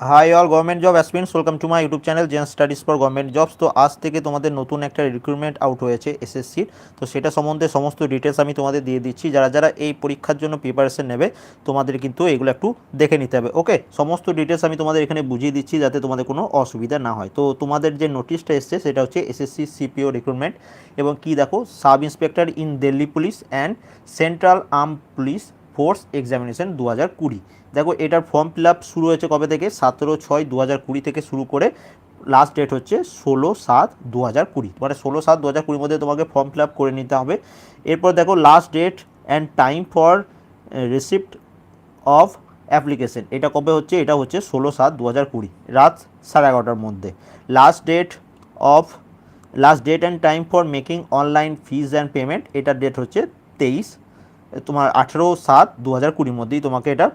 Hi all government job aspirants welcome to my YouTube channel Zen Studies for government jobs তো আজ থেকে তোমাদের নতুন একটা রিক্রুটমেন্ট আউট হয়েছে এসএসসির তো সেটা সম্বন্ধে সমস্ত ডিটেলস আমি তোমাদের দিয়ে দিচ্ছি। যারা যারা এই পরীক্ষার জন্য প্রিপারেশন নেবে, তোমাদের কিন্তু এগুলো একটু দেখে নিতে হবে। ওকে সমস্ত ডিটেলস আমি তোমাদের এখানে বুঝিয়ে দিচ্ছি যাতে তোমাদের কোনো অসুবিধা না হয়। তো তোমাদের যে নোটিশটা এসছে, সেটা হচ্ছে এসএসসি সিপিও রিক্রুটমেন্ট এবং কি দেখো sub inspector in Delhi police and central arm police force examination দু হাজার কুড়ি। দেখো, এটার ফর্ম ফিল আপ শুরু হয়েছে কবে থেকে? সতেরো ছয় দু হাজার কুড়ি থেকে শুরু করে লাস্ট ডেট হচ্ছে ষোলো সাত দু হাজার কুড়ি। মানে ষোলো সাত দু হাজার কুড়ির মধ্যে তোমাকে ফর্ম ফিল আপ করে নিতে হবে। এরপর দেখো last date and time for receipt of application এটা কবে হচ্ছে? এটা হচ্ছে ষোলো সাত দু হাজার কুড়ি, রাত সাড়ে এগারোটার মধ্যে। Last date of last date and time for making online fees and payment এটার ডেট হচ্ছে তেইশ তোমার আঠেরো সাত দু হাজার কুড়ির মধ্যেই তোমাকে এটা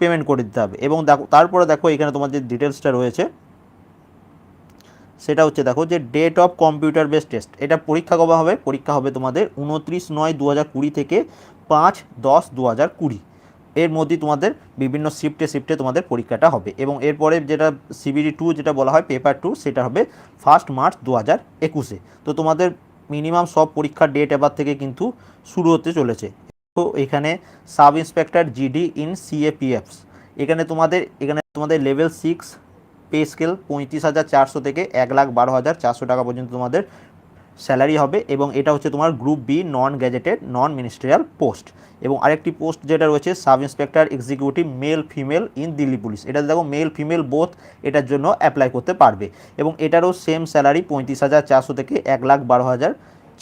পেমেন্ট করে দিতে হবে। এবং দেখো, তারপরে দেখো এখানে তোমার যে ডিটেলসটা রয়েছে, সেটা হচ্ছে দেখো যে date of computer base test এটা পরীক্ষা কবে হবে? পরীক্ষা হবে তোমাদের উনত্রিশ নয় দু হাজার কুড়ি থেকে পাঁচ দশ দু হাজার কুড়ি। এর মধ্যেই তোমাদের বিভিন্ন শিফটে শিফটে তোমাদের পরীক্ষাটা হবে। এবং এরপরে যেটা সিবিডি টু যেটা বলা হয় পেপার টু সেটা হবে ফার্স্ট মার্চ দু হাজার একুশে। তো তোমাদের মিনিমাম সব পরীক্ষার ডেট এবার থেকে কিন্তু শুরু হতে চলেছে। এখানে sub inspector GD in CAPFs এখানে তোমাদের এখানে তোমাদের লেভেল সিক্স পে স্কেল পঁয়ত্রিশ হাজার চারশো থেকে এক লাখ বারো হাজার চারশো টাকা পর্যন্ত তোমাদের স্যালারি হবে এবং এটা হচ্ছে তোমার group B non gazetted non ministerial post এবং আরেকটি পোস্ট যেটা রয়েছে, sub inspector executive male female in Delhi police. এটা দেখো মেল ফিমেল বোথ এটার জন্য অ্যাপ্লাই করতে পারবে। এবং এটারও সেম স্যালারি পঁয়ত্রিশ হাজার চারশো থেকে এক লাখ বারো হাজার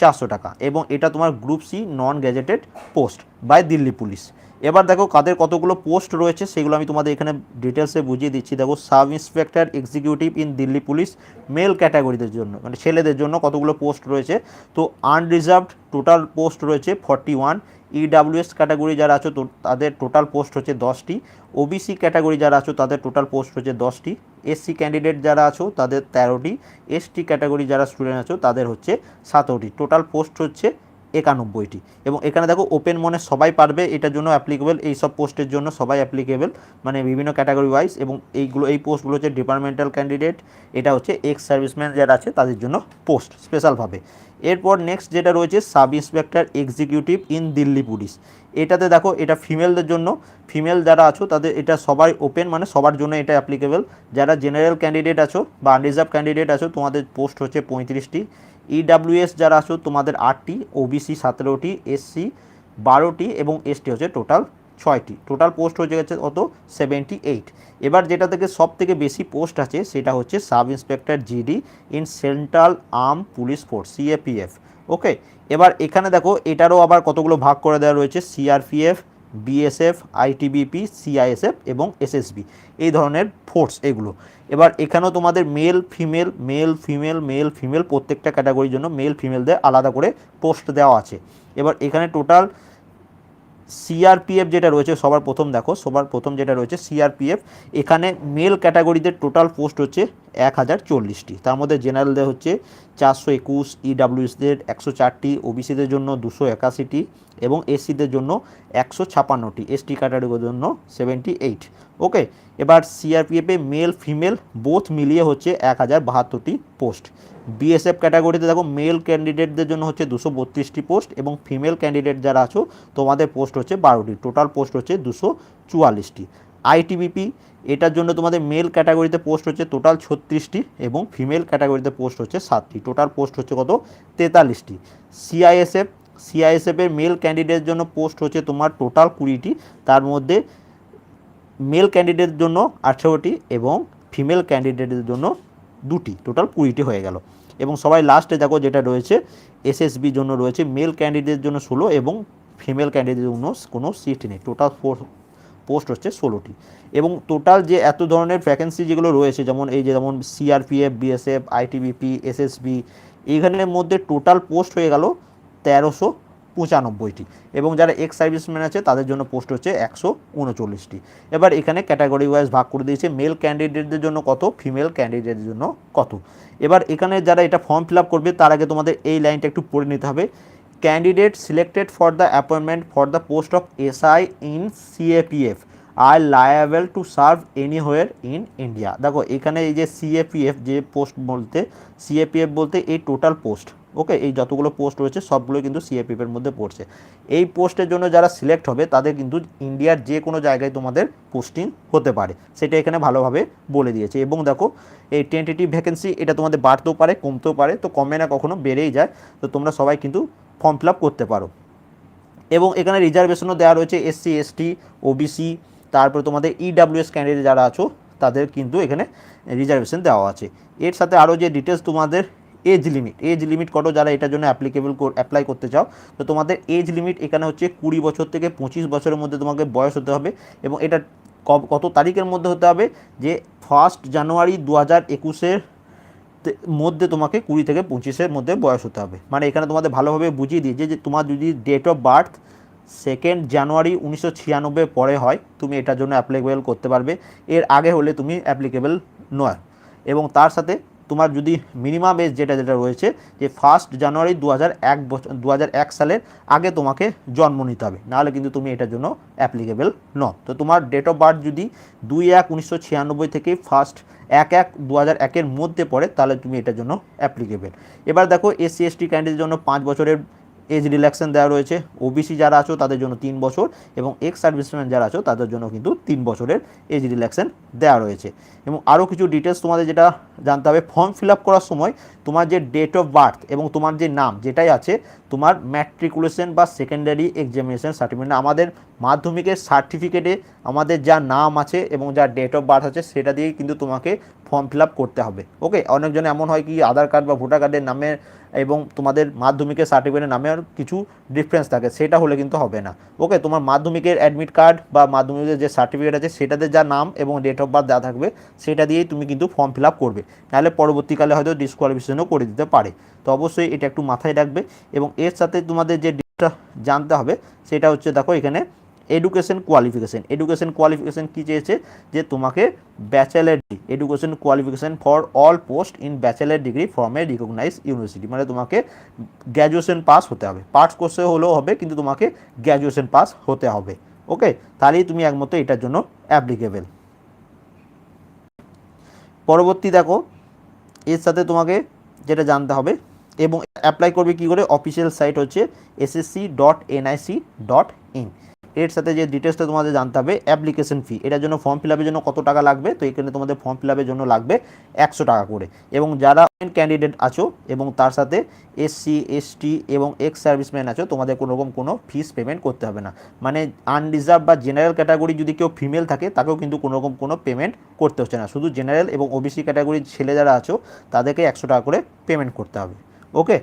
চারশো টাকা এবং এটা তোমার group C non gazetted post by Delhi police. এবার দেখো কাদের কতগুলো পোস্ট রয়েছে, সেগুলো আমি তোমাদের এখানে ডিটেলসে বুঝিয়ে দিচ্ছি। দেখো, sub inspector, executive in Delhi police, male ক্যাটাগরিদের জন্য মানে ছেলেদের জন্য কতগুলো পোস্ট রয়েছে। তো আনরিজার্ভড টোটাল পোস্ট রয়েছে ফর্টি ওয়ান ইডাব্লিউএস ক্যাটাগরি যারা আছো তাদের টোটাল পোস্ট হচ্ছে দশটি ওবিসি ক্যাটাগরি যারা আছো তাদের টোটাল পোস্ট হচ্ছে দশটি এসসি ক্যান্ডিডেট যারা আছো তাদের তেরোটি এসটি ক্যাটাগরি যারা স্টুডেন্ট আছো তাদের হচ্ছে সতেরোটি টোটাল পোস্ট হচ্ছে একানব্বইটি। এবং এখানে দেখো ওপেন মনে সবাই পারবে, এটার জন্য অ্যাপ্লিকেবল এই সব পোস্টের জন্য সবাই অ্যাপ্লিকেবল মানে বিভিন্ন ক্যাটাগরি ওয়াইজ এবং এইগুলো, এই পোস্টগুলো হচ্ছে ডিপার্টমেন্টাল ক্যান্ডিডেট এটা হচ্ছে এক্স সার্ভিসম্যান যারা আছে, তাদের জন্য পোস্ট স্পেশালভাবে এরপর নেক্সট যেটা রয়েছে sub inspector executive in Delhi police এটাতে দেখো, এটা ফিমেলদের জন্য। ফিমেল যারা আছো, তাদের এটা সবাই ওপেন মানে সবার জন্য এটা অ্যাপ্লিকেবল যারা জেনারেল ক্যান্ডিডেট আছো বা আনরিজার্ভ ক্যান্ডিডেট আছো, তোমাদের পোস্ট হচ্ছে পঁয়ত্রিশটি। ইডাব্লিউএস যারা আছো, তোমাদের আটটি। ওবিসি সতেরোটি এসসি বারোটি এবং এসটি হচ্ছে টোটাল ছয়টি। টোটাল পোস্ট হয়ে গেছে কত? সেভেন্টি এইট এবার যেটা থেকে সব থেকে বেশি পোস্ট আছে, সেটা হচ্ছে sub inspector GD in central arm police force CAPF okay এবার এখানে দেখো, এটারও আবার কতগুলো ভাগ করে দেওয়া রয়েছে সিআরপিএফ বিএসএফ আইটিবিপি সিআইএসএফ এবং এসএসবি এই ধরনের ফোর্স এগুলো। এবার এখানেও তোমাদের male female male female male female প্রত্যেকটা ক্যাটাগরির জন্য মেল ফিমেলদের আলাদা করে পোস্ট দেওয়া আছে। এবার এখানে টোটাল সিআরপিএফ যেটা রয়েছে, সবার প্রথম দেখো, সবার প্রথম যেটা রয়েছে সিআরপিএফ এখানে মেল ক্যাটাগরিদের টোটাল পোস্ট হচ্ছে এক হাজার চল্লিশটি। তার মধ্যে জেনারেলদের হচ্ছে চারশো একুশ ইডাব্লিউএসদের একশো চারটি ওবিসিদের জন্য দুশো একাশিটি এবং এসসিদের জন্য একশো ছাপান্নটি এসটি ক্যাটাগরির জন্য সেভেন্টি এইট ওকে এবার সিআরপিএফে মেল ফিমেল বোথ মিলিয়ে হচ্ছে এক হাজার বাহাত্তরটি পোস্ট বিএসএফ ক্যাটাগরিতে দেখো মেল ক্যান্ডিডেটদের জন্য হচ্ছে দুশো বত্রিশটি পোস্ট এবং ফিমেল ক্যান্ডিডেট যারা আছো, তোমাদের পোস্ট হচ্ছে বারোটি। টোটাল পোস্ট হচ্ছে দুশো চুয়াল্লিশটি। আইটিবিপি এটার জন্য তোমাদের মেল ক্যাটাগরিতে পোস্ট হচ্ছে টোটাল ছত্রিশটি এবং ফিমেল ক্যাটাগরিতে পোস্ট হচ্ছে সাতটি। টোটাল পোস্ট হচ্ছে কত? তেতাল্লিশটি। সিআইএসএফ সিআইএসএফের মেল ক্যান্ডিডেটের জন্য পোস্ট হচ্ছে তোমার টোটাল কুড়িটি। তার মধ্যে মেল ক্যান্ডিডেটের জন্য আঠেরোটি এবং ফিমেল ক্যান্ডিডেটের জন্য দুটি। টোটাল কুড়িটি হয়ে গেল। এবং সবাই লাস্টে দেখো যেটা রয়েছে এসএসবির জন্য রয়েছে মেল ক্যান্ডিডেটের জন্য ষোলো এবং ফিমেল ক্যান্ডিডেটের জন্য কোনো সিট নেই। টোটাল ফোর পোস্ট হচ্ছে ষোলোটি। এবং টোটাল যে এত ধরনের ভ্যাকেন্সি যেগুলো রয়েছে, যেমন এই যে যেমন সিআরপিএফ বিএসএফ আইটিবিপি এসএসবি এইখানের মধ্যে টোটাল পোস্ট হয়ে গেল তেরোশো পঁচানব্বইটি এবং যারা এক্স সার্ভিসম্যান আছে, তাদের জন্য পোস্ট হচ্ছে একশো উনচল্লিশটি। এবার এখানে ক্যাটাগরি ওয়াইজ ভাগ করে দিয়েছে মেল ক্যান্ডিডেটদের জন্য কত ফিমেল ক্যান্ডিডেটদের জন্য কত। এবার এখানে যারা এটা ফর্ম ফিল আপ করবে, তার আগে তোমাদের এই লাইনটা একটু পড়ে নিতে হবে। Candidate selected for the appointment for the post of SI in CAPF are liable to serve anywhere in India দেখো, এখানে এই যে সিএপিএফ যে পোস্ট বলতে সিএপিএফ বলতে এই টোটাল পোস্ট ওকে এই যতগুলো পোস্ট রয়েছে সবগুলো কিন্তু সিএপিএফ এর মধ্যে পড়ছে। এই পোস্টের জন্য যারা সিলেক্ট হবে, তাদের কিন্তু ইন্ডিয়ার যে কোনো জায়গায় তোমাদের পোস্টিং হতে পারে। সেটা এখানে ভালোভাবে বলে দিয়েছে। এবং দেখো, এই টেন্টেটিভ ভ্যাকেন্সি এটা তোমাদের বাড়তেও পারে, কমতেও পারে, তো কমে না কখনো, বেড়েই যায়। তো তোমরা সবাই কিন্তু ফর্ম ফিল করতে পারো। এবং এখানে রিজার্ভেশনও দেওয়া রয়েছে এসসি এসটি ওবিসি তারপরে তোমাদের ইডাব্লিউএস ক্যান্ডিডেট যারা আছো, তাদের কিন্তু এখানে রিজার্ভেশন দেওয়া আছে। এর সাথে আরও যে ডিটেলস তোমাদের এজ লিমিট এজ লিমিট কত যারা এটার জন্য অ্যাপ্লিকেবল অ্যাপ্লাই করতে চাও, তো তোমাদের এজ লিমিট এখানে হচ্ছে কুড়ি বছর থেকে পঁচিশ বছরের মধ্যে তোমাকে বয়স হতে হবে এবং এটা কত তারিখের মধ্যে হতে হবে যে ফার্স্ট জানুয়ারি দু হাজার একুশের মধ্যে তোমাকে কুড়ি থেকে পঁচিশের মধ্যে বয়স হতে হবে। মানে এখানে তোমাদের ভালোভাবে বুঝিয়ে দিয়েছে যে তোমার যদি date of birth second January উনিশশো ছিয়ানব্বই পরে হয়, তুমি এটার জন্য অ্যাপ্লিকেবল করতে পারবে। এর আগে হলে তুমি অ্যাপ্লিকেবল নয়। এবং তার সাথে তোমার যদি মিনিমাম এজ যেটা যেটা রয়েছে, যে ফার্স্ট জানুয়ারি দু হাজার এক বছর দু হাজার এক সালের আগে তোমাকে জন্ম নিতে হবে। নাহলে কিন্তু তুমি এটার জন্য অ্যাপ্লিকেবল ন তো তোমার ডেট অফ বার্থ যদি দুই এক উনিশশো থেকে ফার্স্ট এক এক দু একের মধ্যে পড়ে, তাহলে তুমি এটার জন্য অ্যাপ্লিকেবল এবার দেখো এসসি এসটি ক্যান্ডিডেটের জন্য পাঁচ বছরের এজ রিল্যাক্সেশন দেওয়া রয়েছে। ওবিসি যারা আছো, তাদের জন্য তিন বছর এবং এক্স সার্ভিসম্যান যারা আছো, তাদের জন্য কিন্তু তিন বছরের এজ রিল্যাক্সেশন দেওয়া রয়েছে। এবং আরও কিছু ডিটেলস তোমাদের যেটা জানতে হবে ফর্ম ফিল আপ করার সময় তোমার যে ডেট অফ বার্থ এবং তোমার যে নাম যেটাই আছে, তোমার ম্যাট্রিকুলেশন বা সেকেন্ডারি এক্সামিনেশন সার্টিফিকেট আমাদের মাধ্যমিকের সার্টিফিকেটে আমাদের যা নাম আছে এবং যা ডেট অফ বার্থ আছে, সেটা দিয়েই কিন্তু তোমাকে ফর্ম ফিল আপ করতে হবে। ওকে অনেকজন এমন হয় কি, আধার কার্ড বা ভোটার কার্ডের নামের এবং তোমাদের মাধ্যমিকের সার্টিফিকেটের নামে আর কিছু ডিফারেন্স থাকে, সেটা হলে কিন্তু হবে না। ওকে তোমার মাধ্যমিকের অ্যাডমিট কার্ড বা মাধ্যমিকের যে সার্টিফিকেট আছে, সেটাতে যা নাম এবং ডেট অফ বার্থ দেওয়া থাকবে, সেটা দিয়েই তুমি কিন্তু ফর্ম ফিল আপ করবে। নাহলে পরবর্তীকালে হয়তো ডিসকোয়ালিফিকেশনও করে দিতে পারে। তো অবশ্যই এটা একটু মাথায় রাখবে এবং এর সাথে তোমাদের যে ডেটটা জানতে হবে, সেটা হচ্ছে দেখো এখানে এডুকেশন কোয়ালিফিকেশন এডুকেশন কোয়ালিফিকেশন কী চেয়েছে? যে তোমাকে bachelor degree education qualification for all post in bachelor degree from a recognise university মানে তোমাকে গ্র্যাজুয়েশন পাস হতে হবে। পাস কোর্সে হলেও হবে, কিন্তু তোমাকে গ্র্যাজুয়েশন পাস হতে হবে। ওকে তাহলেই তুমি একমাত্র এটার জন্য অ্যাপ্লিকেবল পরবর্তী দেখো, এর সাথে তোমাকে যেটা জানতে হবে, এবং অ্যাপ্লাই করবে কী করে? অফিসিয়াল সাইট হচ্ছে SSC dot NIC dot in এর সাথে যে ডিটেলসটা তোমাদের জানতে হবে অ্যাপ্লিকেশন ফি এটার জন্য ফর্ম ফিল জন্য কত টাকা লাগবে? তো এখানে তোমাদের ফর্ম ফিল জন্য লাগবে একশো টাকা করে। এবং যারা ক্যান্ডিডেট আছো এবং তার সাথে এসসি এসটি এবং এক্স সার্ভিসম্যান আছো, তোমাদের কোনো রকম কোনো ফিস পেমেন্ট করতে হবে না। মানে আনরিজার্ভ বা জেনারেল ক্যাটাগরি যদি কেউ ফিমেল থাকে, তাকেও কিন্তু কোনো রকম কোনো পেমেন্ট করতে হচ্ছে না। শুধু জেনারেল এবং ওবিসি ক্যাটাগরির ছেলে যারা আছো, তাদেরকে একশো টাকা করে পেমেন্ট করতে হবে। ওকে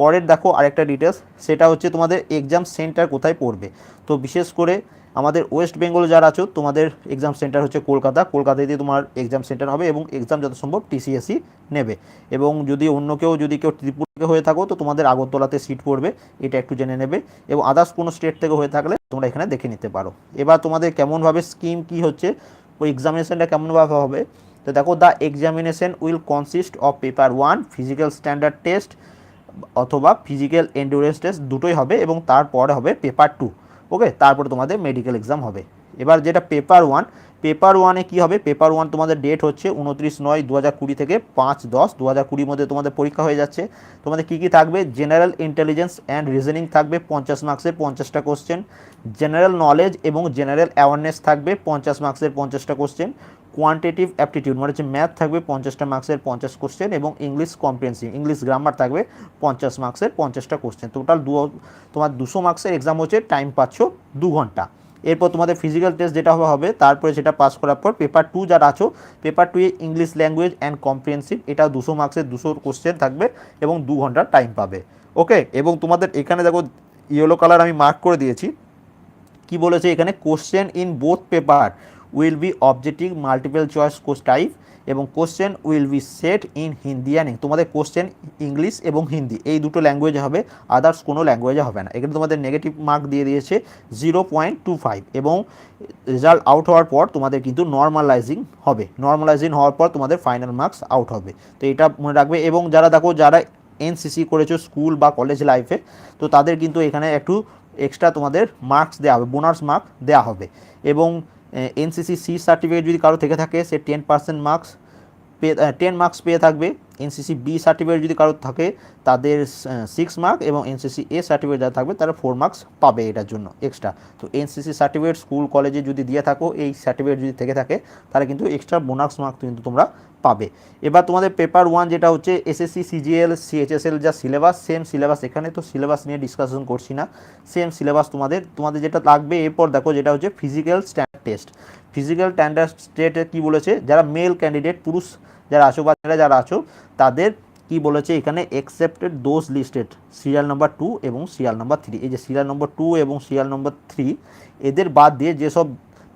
পরের দেখো আরেকটা ডিটেলস সেটা হচ্ছে তোমাদের এক্সাম সেন্টার কোথায় পড়বে। তো বিশেষ করে আমাদের ওয়েস্ট বেঙ্গল যারা আছো, তোমাদের এক্সাম সেন্টার হচ্ছে কলকাতা। কলকাতায় দিয়ে তোমার এক্সাম সেন্টার হবে এবং এক্সাম যত সম্ভব টিসিএসই নেবে। এবং যদি অন্য কেউ, যদি কেউ ত্রিপুরা থেকে হয়ে থাকো, তো তোমাদের আগরতলাতে সিট পড়বে, এটা একটু জেনে নেবে। এবং আদার্স কোনো স্টেট থেকে হয়ে থাকলে তোমরা এখানে দেখে নিতে পারো। এবার তোমাদের কেমনভাবে স্কিম কি হচ্ছে, ওই এক্সামিনেশনটা কেমনভাবে হবে, তো দেখো the examination will consist of paper one physical standard test অথবা ফিজিক্যাল এন্ডুরেন্স টেস্ট দুটোই হবে এবং তারপরে হবে পেপার টু ওকে তারপরে তোমাদের মেডিকেল এক্সাম হবে। এবার যেটা পেপার ওয়ান পেপার ওয়ানে কী হবে? পেপার ওয়ান তোমাদের ডেট হচ্ছে উনত্রিশ নয় দু হাজার কুড়ি থেকে পাঁচ দশ। দু হাজার কুড়ির মধ্যে তোমাদের পরীক্ষা হয়ে যাচ্ছে। তোমাদের কী কী থাকবে? জেনারেল ইন্টেলিজেন্স অ্যান্ড রিজনিং থাকবে, পঞ্চাশ মার্কসের পঞ্চাশটা কোশ্চেন জেনারেল নলেজ এবং জেনারেল অ্যাওয়ারনেস থাকবে, পঞ্চাশ মার্কসের পঞ্চাশটা কোশ্চেন কোয়ান্টিটিভ অ্যাপটিটিউড মানে হচ্ছে ম্যাথ থাকবে পঞ্চাশটা মার্কসের পঞ্চাশ কোশ্চেন এবং ইংলিশ কম্প্রিহেন্সিভ ইংলিশ গ্রামার থাকবে পঞ্চাশ মার্কসের পঞ্চাশটা কোশ্চেন টোটাল দু তোমার দুশো মার্কসের এক্সাম হচ্ছে টাইম পাচ্ছ দু ঘণ্টা। এরপর তোমাদের ফিজিক্যাল টেস্ট যেটা হবে তারপরে সেটা পাস করার পর পেপার টু যারা আছো paper two a English language and comprehensive এটা দুশো মার্কসের দুশো কোশ্চেন থাকবে এবং দু ঘণ্টার টাইম পাবে। ওকে এবং তোমাদের এখানে দেখো ইয়েলো কালার আমি মার্ক করে দিয়েছি। কি বলেছে এখানে? Question in both paper will be objective multiple choice course type এবং question will be set in Hindi and তোমাদের কোশ্চেন ইংলিশ এবং হিন্দি এই দুটো ল্যাঙ্গুয়েজে হবে আদার্স কোনো ল্যাঙ্গুয়েজে হবে না। এখানে তোমাদের নেগেটিভ মার্ক দিয়ে দিয়েছে জিরো পয়েন্ট টু ফাইভ এবং রেজাল্ট আউট হওয়ার পর তোমাদের কিন্তু নর্মালাইজিং হবে। নর্মালাইজিং হওয়ার পর তোমাদের ফাইনাল মার্কস আউট হবে। তো এটা মনে রাখবে এবং যারা দেখো, যারা এনসিসি করেছ স্কুল বা কলেজ লাইফে তো তাদের কিন্তু এখানে একটু এক্সট্রা তোমাদের মার্কস দেওয়া হবে বোনাস মার্ক দেওয়া হবে। এবং এনসিসি সি সার্টিফিকেট যদি কারও থেকে থাকে, সে টেন পার্সেন্ট মার্কস পেয়ে টেন মার্কস পেয়ে থাকবে। এনসিসি বি সার্টিফিকেট যদি কারও থাকে, তাদের সিক্স মার্ক এবং এনসিসি এ সার্টিফিকেট যারা থাকবে, তারা ফোর মার্কস পাবে এটার জন্য এক্সট্রা তো এনসিসি সার্টিফিকেট স্কুল কলেজে যদি দিয়ে থাকো, এই সার্টিফিকেট যদি থেকে থাকে, তাহলে কিন্তু এক্সট্রা বোনাস মার্ক কিন্তু তোমরা পাবে। এবার তোমাদের পেপার ওয়ান যেটা হচ্ছে এসএসসি সিজিএল সিএইচএসএল যা সিলেবাস সেম সিলেবাস এখানে তো সিলেবাস নিয়ে ডিসকাশন করছি না। সেম সিলেবাস তোমাদের তোমাদের যেটা লাগবে, এরপর দেখো যেটা হচ্ছে physical standard test physical standard টেস্টে কী বলেছে, যারা মেল ক্যান্ডিডেট পুরুষ যারা আছো বা ছেলেরা যারা আছো তাদের কি বলেছে এখানে accepted those listed serial number two এবং সিরিয়াল নাম্বার থ্রি এই যে সিরিয়াল নম্বর টু এবং সিরিয়াল নম্বর থ্রি এদের বাদ দিয়ে যেসব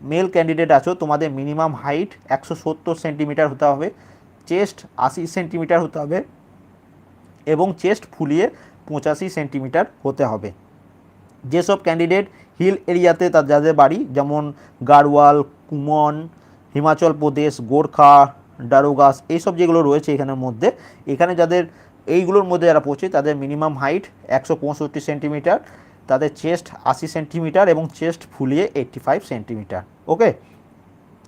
মেল ক্যান্ডিডেট আছো, তোমাদের মিনিমাম হাইট একশো সত্তর সেন্টিমিটার হতে হবে চেস্ট আশি সেন্টিমিটার হতে হবে এবং চেস্ট ফুলিয়ে পঁচাশি সেন্টিমিটার হতে হবে। যেসব ক্যান্ডিডেট হিল এরিয়াতে তার যাদের বাড়ি, যেমন গাড়ওয়াল, কুমন, হিমাচল প্রদেশ, গোর্খা ডারোগাস, এইসব যেগুলো রয়েছে এখানের মধ্যে, এখানে যাদের এইগুলোর মধ্যে যারা পড়ছে, তাদের মিনিমাম হাইট একশো পঁয়ষট্টি সেন্টিমিটার তাদের চেস্ট আশি সেন্টিমিটার এবং চেস্ট ফুলিয়ে এইট্টি ফাইভ সেন্টিমিটার ওকে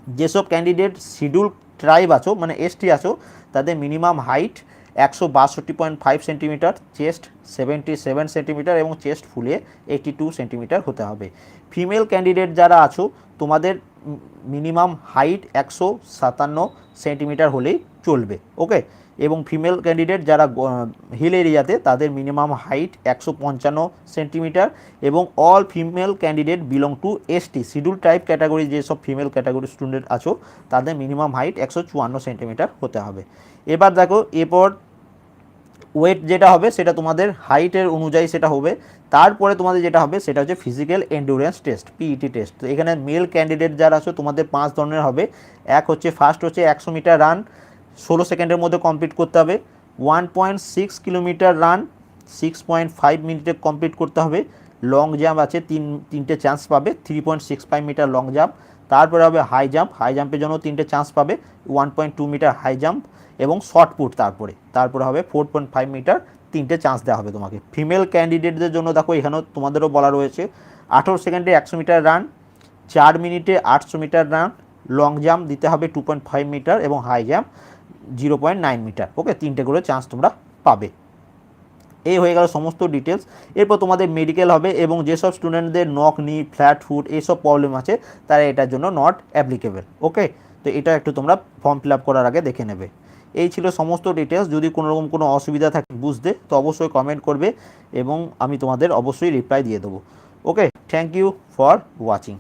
যেসব ক্যান্ডিডেট শিডিউল ট্রাইব আছো মানে এসটি আছো, তাদের মিনিমাম হাইট একশো বাষট্টি point five centimeter chest seventy seven centimeter এবং চেস্ট ফুলিয়ে এইটি টু সেন্টিমিটার হতে হবে। ফিমেল ক্যান্ডিডেট যারা আছো, তোমাদের মিনিমাম হাইট একশো সাতান্ন সেন্টিমিটার হলেই চলবে, ওকে? এবং ফিমেল ক্যান্ডিডেট যারা হিল এরিয়াতে, তাদের মিনিমাম হাইট একশো পঞ্চান্ন সেন্টিমিটার এবং all female candidate belong to ST schedule type category যেসব ফিমেল ক্যাটাগরি স্টুডেন্ট আছো, তাদের মিনিমাম হাইট একশো চুয়ান্ন সেন্টিমিটার হতে হবে। এবার দেখো, এরপর ওয়েট যেটা হবে, সেটা তোমাদের হাইটের অনুযায়ী সেটা হবে। তারপরে তোমাদের যেটা হবে, সেটা হচ্ছে physical endurance test PET test তো এখানে মেল ক্যান্ডিডেট যারা আছো, তোমাদের পাঁচ ধরনের হবে। এক হচ্ছে ফার্স্ট হচ্ছে একশো মিটার রান ষোলো সেকেন্ডের মধ্যে কমপ্লিট করতে হবে। One point six kilometer run six point five মিনিটে কমপ্লিট করতে হবে। লং জাম্প আছে, তিন, তিনটে চান্স পাবে। Three point six five meter long jump তারপরে হবে হাই জাম্প হাই জাম্পের জন্য তিনটে চান্স পাবে one point two meter high jump এবং শর্ট পুট তারপরে। তারপরে হবে ফোর পয়েন্ট ফাইভ মিটার তিনটে চান্স দেওয়া হবে তোমাকে। ফিমেল ক্যান্ডিডেটদের জন্য দেখো এখানেও তোমাদেরও বলা রয়েছে, আঠেরো সেকেন্ডে একশো মিটার রান চার মিনিটে আটশো মিটার রান লং জাম্প দিতে হবে টু পয়েন্ট ফাইভ মিটার এবং high jump zero point nine meter okay তিনটে করে চান্স তোমরা পাবে। এই হয়ে গেল সমস্ত ডিটেলস এরপর তোমাদের মেডিকেল হবে এবং যেসব স্টুডেন্টদের নক নি ফ্ল্যাট ফুট এইসব প্রবলেম আছে, তারা এটার জন্য নট অ্যাপ্লিকেবল ওকে তো এটা একটু তোমরা ফর্ম ফিল আপ করার আগে দেখে নেবে। এই ছিল সমস্ত ডিটেলস যদি কোনো রকম কোনো অসুবিধা থাকে বুঝতে, তো অবশ্যই কমেন্ট করবে এবং আমি তোমাদের অবশ্যই রিপ্লাই দিয়ে দেবো okay thank you for watching